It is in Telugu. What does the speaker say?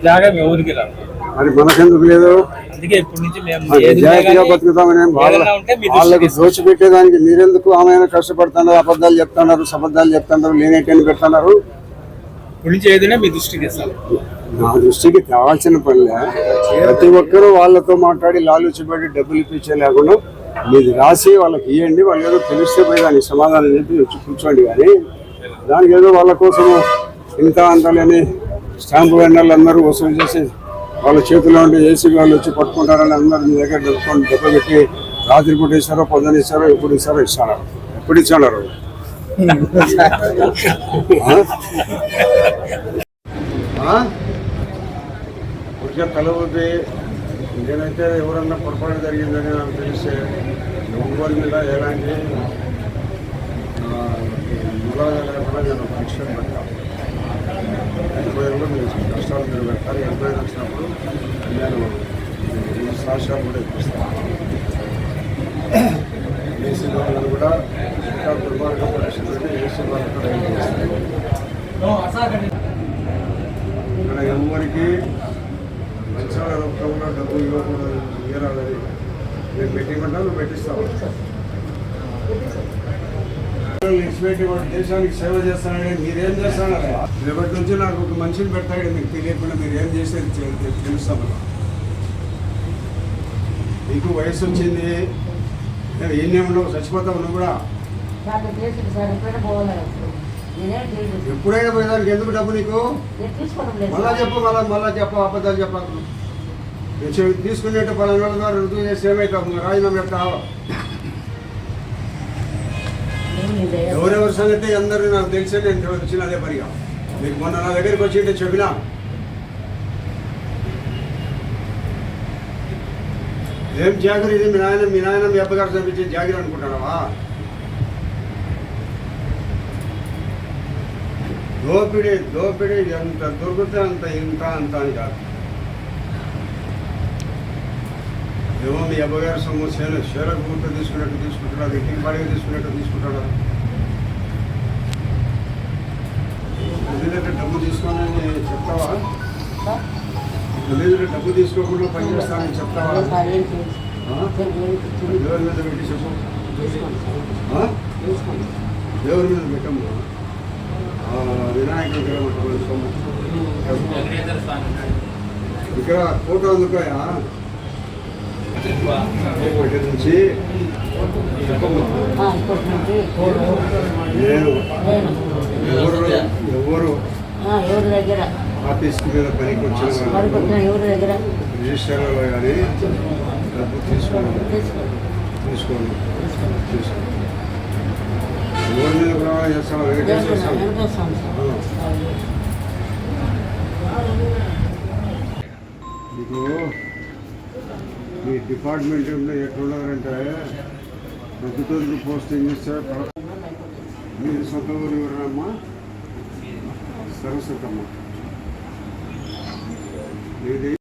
ఇలాగా మీ ఊరికి రాను మరి మనకెందుకు లేదు? అందుకే ఇప్పటి నుంచి మేము బతుకుతామని వాళ్ళకి దృష్టికి దోచిపెట్టేదానికి మీరెందుకు ఆమె కష్టపడుతున్నారు అబద్ధాలు చెప్తున్నారు అబద్ధాలు చెప్తున్నారు లేనేటని పెడుతున్నారు? నుంచి ఏదైనా మీ దృష్టికి ఇస్తాను నా దృష్టికి కావాల్సిన పనిలే ప్రతి ఒక్కరూ వాళ్ళతో మాట్లాడి లాలుచిపడి డబ్బులు ఇప్పించే లేకుండా మీది రాసి వాళ్ళకి ఇవ్వండి వాళ్ళు ఏదో తెలిస్తే పోయి దానికి సమాధానం చెప్పి వచ్చి కూర్చోండి. కానీ దానికి ఏదో వాళ్ళ కోసం ఇంత అంతలేని స్టాంపు వెండర్లు అందరూ వసూలు చేసి వాళ్ళ చేతిలో ఉండి ఏసీ వాళ్ళు వచ్చి పట్టుకుంటారని అందరూ మీ దగ్గర డబ్బుకొని డబ్బు పెట్టి రాత్రి పూట ఇస్తారో పొద్దున ఇస్తారో ఎప్పుడు ఇస్తారో ఇస్తాను ఎప్పుడు ఇచ్చాడు కొంచెం తల ఊపి నేనైతే ఎవరన్నా పొరపాటు జరిగిందని నాకు తెలిస్తే ఎవరి మీద ఎలాంటి ములాగా లేకుండా నేను యాక్షన్ పెట్టాను ఎంక్వైరీలో మీరు కష్టాలు మీరు పెట్టాలి ఎంక్వైరీ వచ్చినప్పుడు నేను ఈ సాక్ష్యాలు కూడా ఇప్పిస్తాను. ఏసీ వాళ్ళు కూడా ఇంకా దుర్మార్గం పరిస్థితులు ఏసీ వాళ్ళు కూడా ఏం చేస్తాను ఇక్కడ ఎవరికి మంచాల రూపంలో డబ్బు ఇవ్వకూడదు ఇవ్వరాదని నేను పెట్టిమంటా నువ్వు పెట్టిస్తావు? దేశానికి సేవ చేస్తానని మీరేం చేస్తానని రేపటి నుంచి నాకు ఒక మనిషిని పెడతాడు మీకు తెలియకుండా మీరు ఏం చేసేది తె- తెలుస్తాం కదా. నీకు వయసు వచ్చింది నేను ఏం ఉండవు చచ్చిపోతావు నువ్వు కూడా. సార్ చేసింది సార్ ఎప్పుడైనా పోయేదానికి ఎందుకు డబ్బు నీకు? మళ్ళా చెప్పు మళ్ళా మళ్ళా చెప్పు అబద్ధాలు చెప్పకు. తీసుకునే చె- పలానా వాళ్ళ ద్వారా రుజువు చేసి ఏమైతావు రాజీనామా చెప్తావు ఏం ఎవరెవరి సంగతి అందరూ నాకు తెలిసే నేను వచ్చిన అదే పనిగా. మీకు మొన్న నా దగ్గరికి వచ్చింటే చెప్పినా? ఏం జాగిరి ఇది? మీ నాయన మీ నాయన మీ అబ్బగారు చంపించే జాగిరి అనుకుంటున్నావా? దోపిడీ దోపిడీ ఎంత దొరికితే అంత ఇంత అంత అని కాదు. ఏమో మీ అబ్బగారు సొమ్ము చేను చేలకు గుర్తు తీసుకున్నట్టు తీసుకుంటున్నారు ఇంటికి బాడిగా తీసుకున్నట్టు తీసుకుంటున్నారు ఎందుకంటే డబ్బు తీసుకోనని చెప్తావా సార్, ఎందుకంటే డబ్బు తీసుకోకుండా పని చేస్తానని చెప్తావా అదే సార్ ఏం చేయలేదు. ఆ? సార్, ఏం చేయలేదు. దేవుడి మీద పెట్టి చెప్పు తీసుకోండి సార్. ఆ? తీసుకోండి. దేవుడి మీద పెట్టము ఆ, వినాయకుడి దగ్గర పట్టుకోవాలి సొమ్ము ఇక్కడ ఫోటో అందుకోయా ఒకటి నుంచి నేను ఎవరు? ఎవరు? ఎవరి దగ్గర? ఆఫీస్కి మీద పనికి వచ్చిన ఎవరి దగ్గర? రిజిస్టర్లో కానీ డబ్బు తీసుకోండి. తీసుకోండి. తీసుకోండి. ఎవరి మీద ప్రమాణం చేస్తాను వెంకటేశ్వర స్వామి. మీ డిపార్ట్మెంట్ ఎట్లున్నారంటే ప్రతిరోజు పోస్టింగ్ ఇస్తే పర- మీ సొంత ఊరు ఎవరమ్మా? సరస్వతమ్మ. మీది